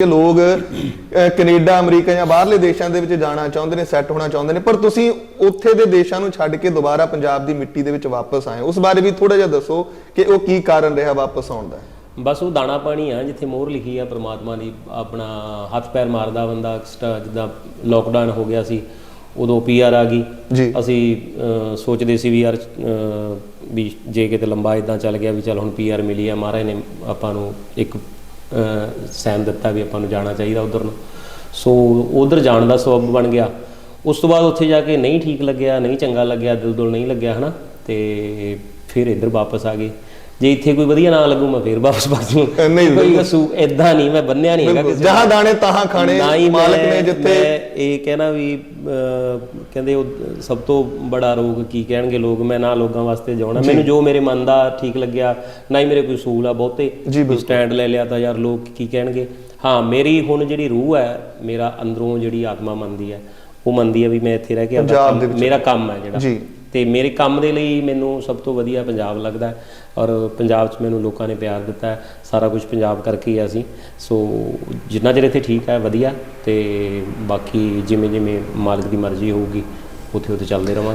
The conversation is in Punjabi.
ਕਿ ਲੋਕ ਕੈਨੇਡਾ ਅਮਰੀਕਾ ਜਾਂ ਬਾਹਰਲੇ ਦੇਸ਼ਾਂ ਦੇ ਵਿੱਚ ਜਾਣਾ ਚਾਹੁੰਦੇ ਨੇ ਸੈੱਟ ਹੋਣਾ ਚਾਹੁੰਦੇ ਨੇ ਪਰ ਤੁਸੀਂ ਉੱਥੇ ਦੇ ਦੇਸ਼ਾਂ ਨੂੰ ਛੱਡ ਕੇ ਦੁਬਾਰਾ ਪੰਜਾਬ ਦੀ ਮਿੱਟੀ ਦੇ ਵਿੱਚ ਵਾਪਸ ਆਏ ਉਸ ਬਾਰੇ ਵੀ ਥੋੜਾ ਜਿਹਾ ਦੱਸੋ ਕਿ ਉਹ ਕੀ ਕਾਰਨ ਰਿਹਾ ਵਾਪਸ ਆਉਣ ਦਾ। ਬਸ ਉਹ ਦਾਣਾ ਪਾਣੀ ਆ ਜਿੱਥੇ ਮੋਹਰ ਲਿਖੀ ਆ ਪ੍ਰਮਾਤਮਾ ਦੀ ਆਪਣਾ ਹੱਥ ਪੈਰ ਮਾਰਦਾ ਬੰਦਾ ਜਿੱਦਾਂ ਲੋਕਡਾਊਨ ਹੋ ਗਿਆ ਸੀ ਉਦੋਂ ਪੀਆਰ ਆ ਗਈ। ਅਸੀਂ ਸੋਚਦੇ ਸੀ ਵੀ ਯਾਰ ਵੀ ਜੇ ਕਿਤੇ ਲੰਬਾ ਇਦਾਂ ਚੱਲ ਗਿਆ ਵੀ ਚੱਲ ਹੁਣ ਪੀਆਰ ਮਿਲੀ ਆ ਮਹਾਰਾਜ ਨੇ ਆਪਾਂ ਨੂੰ ਇੱਕ ਸੈਨ ਦਿੱਤਾ ਵੀ ਆਪਾਂ ਨੂੰ ਜਾਣਾ ਚਾਹੀਦਾ ਉਧਰ ਨੂੰ। ਸੋ ਉਧਰ ਜਾਣ ਦਾ ਸਬਬ ਬਣ ਗਿਆ। ਉਸ ਤੋਂ ਬਾਅਦ ਉੱਥੇ ਜਾ ਕੇ ਨਹੀਂ ਠੀਕ ਲੱਗਿਆ, ਨਹੀਂ ਚੰਗਾ ਲੱਗਿਆ ਦਿਲ ਦੁਲ ਨਹੀਂ ਲੱਗਿਆ, ਹਨਾ? ਤੇ ਫਿਰ ਇੱਧਰ ਵਾਪਸ ਆ ਗਏ। ਜੇ ਇੱਥੇ ਕੋਈ ਵਧੀਆ ਨਾ ਲੱਗੂ ਮੈਂ ਫੇਰ ਵਾਪਸ ਭੱਜ ਜੂ ਨਹੀਂ, ਕੋਈ ਅਸੂ ਇਦਾਂ ਨਹੀਂ ਮੈਂ ਬੰਨਿਆ ਨਹੀਂ ਹੈਗਾ ਕਿਸੇ ਜਹਾਂ ਦਾਣੇ ਤਹਾਂ ਖਾਣੇ ਮਾਲਕ ਨੇ ਜਿੱਥੇ ਇਹ ਕਹਿਣਾ ਵੀ ਕਹਿੰਦੇ ਉਹ ਸਭ ਤੋਂ ਬੜਾ ਰੋਗ ਕੀ ਕਹਿਣਗੇ ਲੋਕ? ਮੈਂ ਨਾ ਲੋਕਾਂ ਵਾਸਤੇ ਜਾਉਣਾ। ਮੈਨੂੰ ਜੋ ਮੇਰੇ ਮਨ ਦਾ ਠੀਕ ਲੱਗਿਆ ਨਾ ਹੀ ਮੇਰੇ ਕੋਈ ਅਸੂਲ ਆ ਬਹੁਤੇ। ਸਟੈਂਡ ਲੈ ਲਿਆ ਤਾਂ ਯਾਰ ਲੋਕ ਕੀ ਕਹਿਣਗੇ? ਹਾਂ ਮੇਰੀ ਹੁਣ ਜਿਹੜੀ ਰੂਹ ਹੈ ਮੇਰਾ ਅੰਦਰੋਂ ਜਿਹੜੀ ਆਤਮਾ ਮੰਨਦੀ ਹੈ ਉਹ ਮੰਨਦੀ ਹੈ ਵੀ ਮੈਂ ਇੱਥੇ ਰਹਿ ਕੇ ਮੇਰਾ ਕੰਮ ਹੈ ਜਿਹੜਾ। ਜੀ। ਤੇ ਮੇਰੇ ਕੰਮ ਦੇ ਲਈ ਮੈਨੂੰ ਸਭ ਤੋਂ ਵਧੀਆ ਪੰਜਾਬ ਲੱਗਦਾ ਔਰ ਪੰਜਾਬ 'ਚ ਮੈਨੂੰ ਲੋਕਾਂ ਨੇ ਪਿਆਰ ਦਿੱਤਾ ਸਾਰਾ ਕੁਝ ਪੰਜਾਬ ਕਰਕੇ ਹੀ ਆ ਅਸੀਂ। ਸੋ ਜਿੰਨਾ ਚਿਰ ਇੱਥੇ ਠੀਕ ਹੈ, ਵਧੀਆ ਤੇ ਬਾਕੀ ਜਿਵੇਂ ਜਿਵੇਂ ਮਾਲਕ ਦੀ ਮਰਜ਼ੀ ਹੋਊਗੀ ਉੱਥੇ ਉੱਥੇ ਚੱਲਦੇ ਰਵਾਂਗੇ।